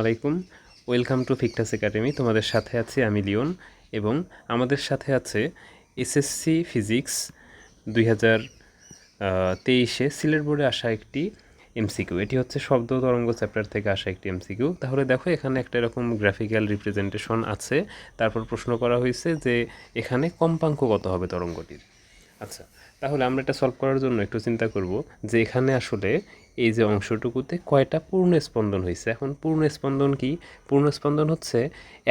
আলাইকুম। Welcome to ফিকটাস academy. তোমাদের সাথে আছি আমি লিওন এবং আমাদের সাথে আছে এসএসসি ফিজিক্স দুই হাজার তেইশে সিলেট বোর্ডে আসা একটি এমসিকিউ। এটি হচ্ছে শব্দ তরঙ্গ চ্যাপ্টার থেকে আসা একটি এমসিকিউ। তাহলে দেখো, এখানে একটা এরকম গ্রাফিক্যাল রিপ্রেজেন্টেশন আছে। তারপর প্রশ্ন করা হয়েছে যে এখানে কম্পাঙ্ক কত হবে তরঙ্গটির? আচ্ছা তাহলে আমরা এটা সলভ করার জন্য একটু চিন্তা করব যে এখানে আসলে এই যে অংশটুকুতে কয়টা পূর্ণ স্পন্দন হয়েছে। এখন পূর্ণ স্পন্দন কি? পূর্ণ স্পন্দন হচ্ছে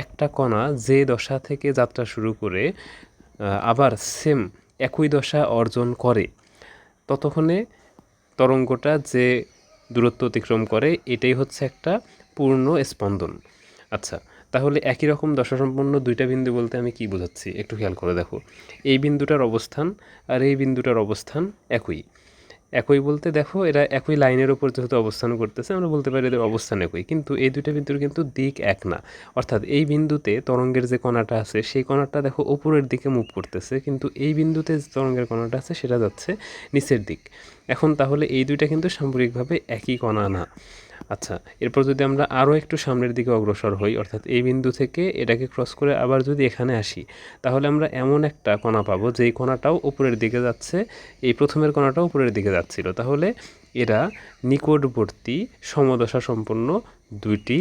একটা কণা যে দশা থেকে যাত্রা শুরু করে আবার সেম একই দশা অর্জন করে। ততক্ষণে তরঙ্গটা যে দূরত্ব অতিক্রম করে, এটাই হচ্ছে একটা পূর্ণ স্পন্দন। আচ্ছা তাহলে একই রকম দশাসম্পন্ন দুইটা বিন্দু বলতে আমি কি বোঝাচ্ছি? একটু খেয়াল করে দেখো। এই বিন্দুটার অবস্থান আর এই বিন্দুটার অবস্থান একই। একই বলতে দেখো, এরা একই লাইনের ওপর যেহেতু অবস্থান করতেছে, আমরা বলতে পারি এদের অবস্থান একই। কিন্তু এই দুইটা বিন্দুর কিন্তু দিক এক না। অর্থাৎ এই বিন্দুতে তরঙ্গের যে কণাটা আছে, সেই কণাটা দেখো ওপরের দিকে মুভ করতেছে, কিন্তু এই বিন্দুতে যে তরঙ্গের কণাটা আছে, সেটা যাচ্ছে নিচের দিক। এখন তাহলে এই দুইটা কিন্তু সামগ্রিকভাবে একই কণা না। আচ্ছা এরপর যদি আমরা আরও একটু সামনের দিকে অগ্রসর হই, অর্থাৎ এই বিন্দু থেকে এটাকে ক্রস করে আবার যদি এখানে আসি, তাহলে আমরা এমন একটা কণা পাবো যেই কণাটাও উপরের দিকে যাচ্ছে, এই প্রথমের কণাটাও উপরের দিকে যাচ্ছিল। তাহলে এরা নিকটবর্তী সমদশা সম্পন্ন দুইটি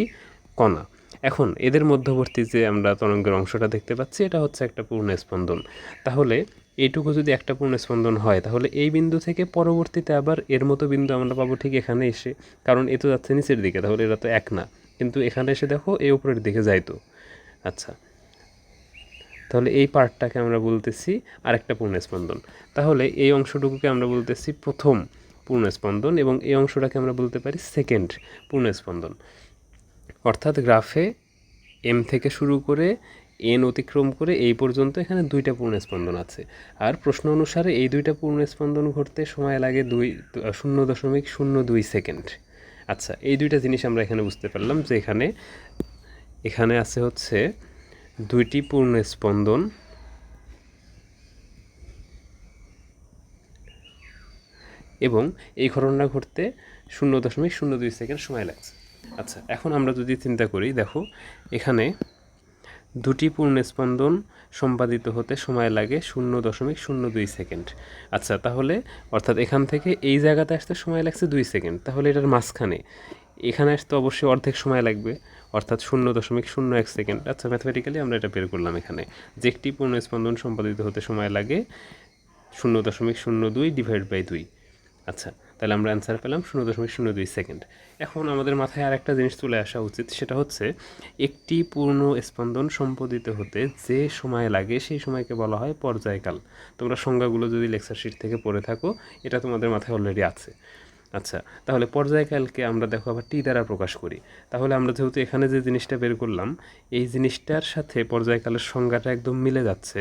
কণা। এখন এদের মধ্যবর্তী যে আমরা তরঙ্গের অংশটা দেখতে পাচ্ছি, এটা হচ্ছে একটা পূর্ণ স্পন্দন তাহলে এইটুকু যদি একটা পূর্ণ স্পন্দন হয়, তাহলে এই বিন্দু থেকে পরবর্তীতে আবার এর মতো বিন্দু আমরা পাবো ঠিক এখানে এসে। কারণ এ তো যাচ্ছে নিচের দিকে, তাহলে এরা তো এক না। কিন্তু এখানে এসে দেখো এই উপরের দিকে যাইতো আচ্ছা। তাহলে এই পার্টটাকে আমরা বলতেছি আরেকটা পূর্ণস্পন্দন তাহলে এই অংশটুকুকে আমরা বলতেছি প্রথম পূর্ণস্পন্দন এবং এই অংশটাকে আমরা বলতে পারি সেকেন্ড পূর্ণস্পন্দন অর্থাৎ গ্রাফে এম থেকে শুরু করে এন অতিক্রম করে এই পর্যন্ত এখানে দুইটা পূর্ণস্পন্দন আছে। আর প্রশ্ন অনুসারে এই দুইটা পূর্ণস্পন্দন ঘটতে সময় লাগে দুই, শূন্য দশমিক শূন্য দুই সেকেন্ড। আচ্ছা এই দুইটা জিনিস আমরা এখানে বুঝতে পারলাম যে এখানে এখানে আছে হচ্ছে দুইটি পূর্ণ স্পন্দন এবং এই ঘটনা ঘটতে শূন্য দশমিক শূন্য দুই সেকেন্ড সময় লাগছে। আচ্ছা এখন আমরা যদি চিন্তা করি, দেখো, এখানে দুটি পূর্ণ স্পন্দন সম্পাদিত হতে সময় লাগে শূন্য দশমিক শূন্য দুই সেকেন্ড। আচ্ছা তাহলে অর্থাৎ এখান থেকে এই জায়গাতে আসতে সময় লাগছে দুই সেকেন্ড। তাহলে এটার মাঝখানে, এখানে আসতে অবশ্যই অর্ধেক সময় লাগবে, অর্থাৎ শূন্য দশমিক শূন্য এক সেকেন্ড। আচ্ছা ম্যাথমেটিক্যালি আমরা এটা বের করলাম এখানে। যে একটি পূর্ণ স্পন্দন সম্পাদিত হতে সময় লাগে শূন্য দশমিক শূন্য দুই ডিভাইড বাই দুই। আচ্ছা তাহলে আমরা অ্যান্সার পেলাম শূন্য দশমিক শূন্য দুই সেকেন্ড এখন আমাদের মাথায় আর একটা জিনিস চলে আসা উচিত, সেটা হচ্ছে একটি পূর্ণ স্পন্দন সম্পাদিত হতে যে সময় লাগে সেই সময়কে বলা হয় পর্যায়কাল। তোমরা সংজ্ঞাগুলো যদি লেকচার শিট থেকে পড়ে থাকো, এটা তোমাদের মাথায় অলরেডি আছে। আচ্ছা তাহলে পর্যায়কালকে আমরা দেখো আবার টি দ্বারা প্রকাশ করি। তাহলে আমরা যেহেতু এখানে যে জিনিসটা বের করলাম, এই জিনিসটার সাথে পর্যায়কালের সংজ্ঞাটা একদম মিলে যাচ্ছে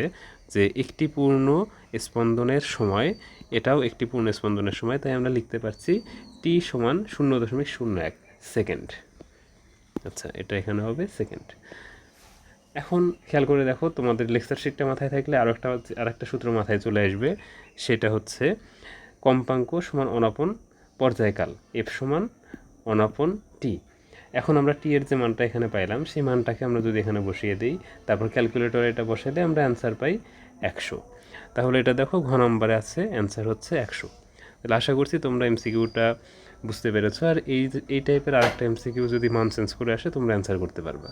যে একটি পূর্ণ স্পন্দনের সময় এটাও একটি পূর্ণ স্পন্দনের সময়, তাই আমরা লিখতে পারছি টি সমান শূন্য দশমিক শূন্য এক সেকেন্ড আচ্ছা এটা এখানে হবে সেকেন্ড এখন খেয়াল করে দেখো, তোমাদের লেকচার শিটটা মাথায় থাকলে আরও একটা আর একটা সূত্র মাথায় চলে আসবে, সেটা হচ্ছে কম্পাঙ্ক সমান অনাপন পর্যায়কাল এফ সমান অনাপন টি এখন আমরা টি এর যে মানটা এখানে পাইলাম, সেই মানটাকে আমরা যদি এখানে বসিয়ে দিই, তারপর ক্যালকুলেটরে এটা বসিয়ে দিই, আমরা অ্যান্সার পাই একশো। তাহলে এটা দেখো, ঘ নম্বরে আছে অ্যান্সার হচ্ছে একশো। তাহলে আশা করছি তোমরা এমসিকিউটা বুঝতে পেরেছ। আর এই এই টাইপের আরেকটা এমসিকিউ যদি মান চেঞ্জ করে আসে, তোমরা অ্যান্সার করতে পারবা।